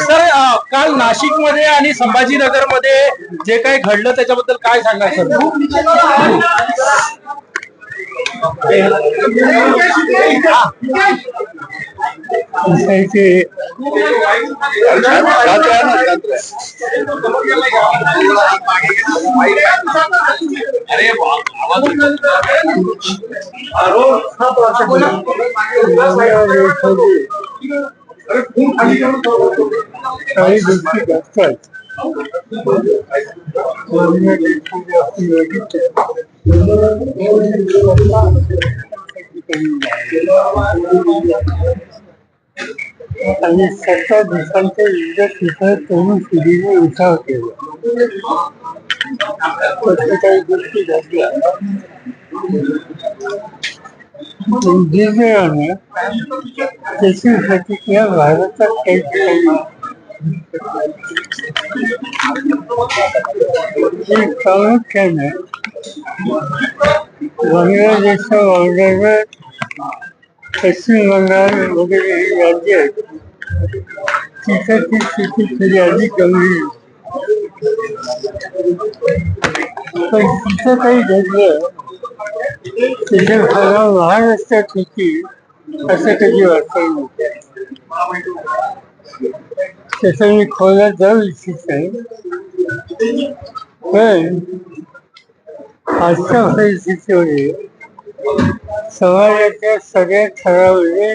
Sir काल नाशिकमध्ये आणि संभाजीनगरमध्ये जे काही घडलं त्याच्याबद्दल काय सांगा सर काही गोष्टी घडतात कोरोना देशामध्ये आपण बघितलं. आणि सत्ता दिवसांच्या विविध ठिकाणी तरुण पिढीने उठाव केला तसं काही गोष्टी घडल्या दुर्दैवानं त्याची पश्चिम बंगाल वगैरे ही राज्य आहेत तिथं ती स्थिती थोडी अधिक गंभीर पण तिथं काही घडलं तिथे फळा महाराष्ट्रात होती असं कधी वाटलं नव्हतं त्याचं मी खोलात जाऊ इच्छित आहे पण आजच्या परिस्थितीमध्ये समाजाच्या सगळ्या ठरावले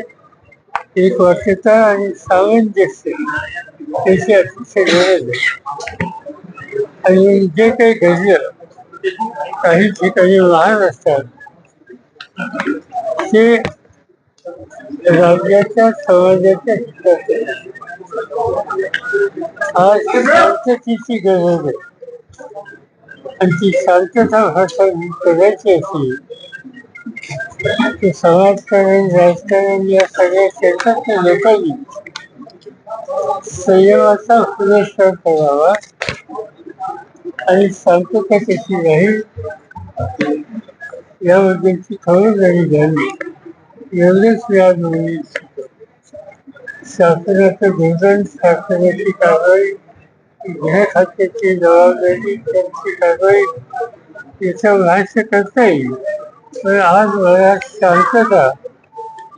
एक वाक्यता आणि सामंजस्य त्याची अतिशय गरज आहे. आणि जे काही घडलं काही ठिकाणी महाराष्ट्रात ते राज्याच्या समाजाच्या हिताचे. आज शांततेची गरज आहे. आणि ती शांतता भाषा करायची असेल समाजकारण राजकारण या सगळ्या क्षेत्रातल्या लोकांनी संयमाचा पुरस्कार करावा आणि शांतता कशी राहील याबद्दलची खबरदारी घ्यावी एवढेच मी आज म्हणू शासनाचं धोरण शासनाची कारवाई गृह खात्याची जबाबदारी त्यांची कारवाई याचा भाष्य करता येईल. पण आज मला शांतता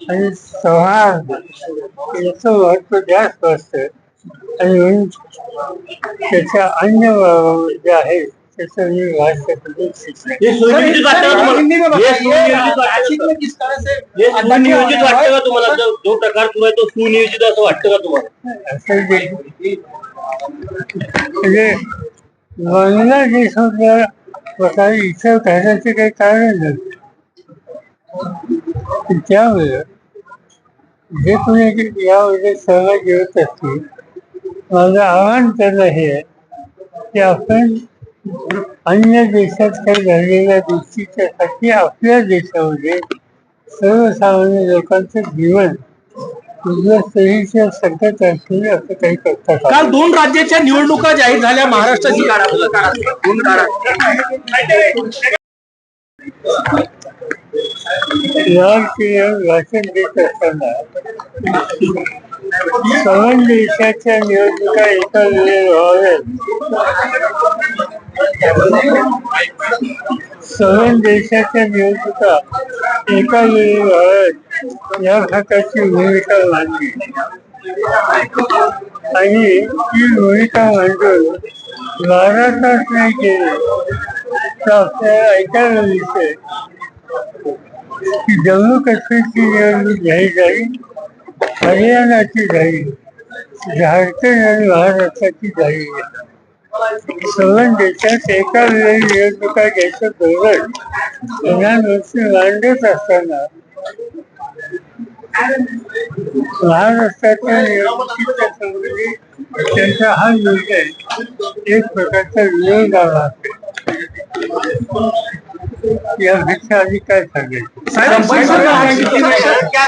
आणि सौहार्द याचं महत्त्व जास्त असतं आणि म्हणून त्याच्या अन्य जे आहेत त्याचं मी हे सुनियोजित वाटतं का तुम्हाला? हे सुनियोजित वाटतं का? हे सुनियोजित वाटतं का तुम्हाला जो जो प्रकार सुरू आहे तो सुनियोजित असं वाटतं का तुम्हाला असं जे म्हणजे बांगलादेशमधल्या प्रकारे इथं करण्याचे काही कारण नाही त्यामुळे जे कोणी यामध्ये सहभागी होत असतील माझं आव्हान त्यांना हे आहे की आपण अन्य देशात काही घडलेल्या गोष्टीच्यासाठी आपल्या देशामध्ये सर्वसामान्य लोकांचं जीवन संकट असं काही करता कामा काल दोन राज्याच्या निवडणुका जाहीर झाल्या महाराष्ट्राची लाल किल्ल्यावर भाषण देत असताना सवन देशाच्या निवडणुका एका वेळेला व्हाव्यात. सवन देशाच्या निवडणुका एका वेळी व्हाव्यात. या प्रकारची भूमिका मांडली. आणि ती भूमिका मांडून बारा तास नाही केली तर आपल्याला ऐकायला मिळते. की जम्मू काश्मीरची निवडणूक जाहीर झाली हरियाणाची जाहीर झारखंड आणि महाराष्ट्राची जाहीर सवन देशात एका वेळी निवडणुका घ्यायचं धोरण मांडत असताना महाराष्ट्राच्या निवडणुकीच्या त्यांचा हा निर्णय एक प्रकारचा विरोध आला काय सांगायचं साहेब,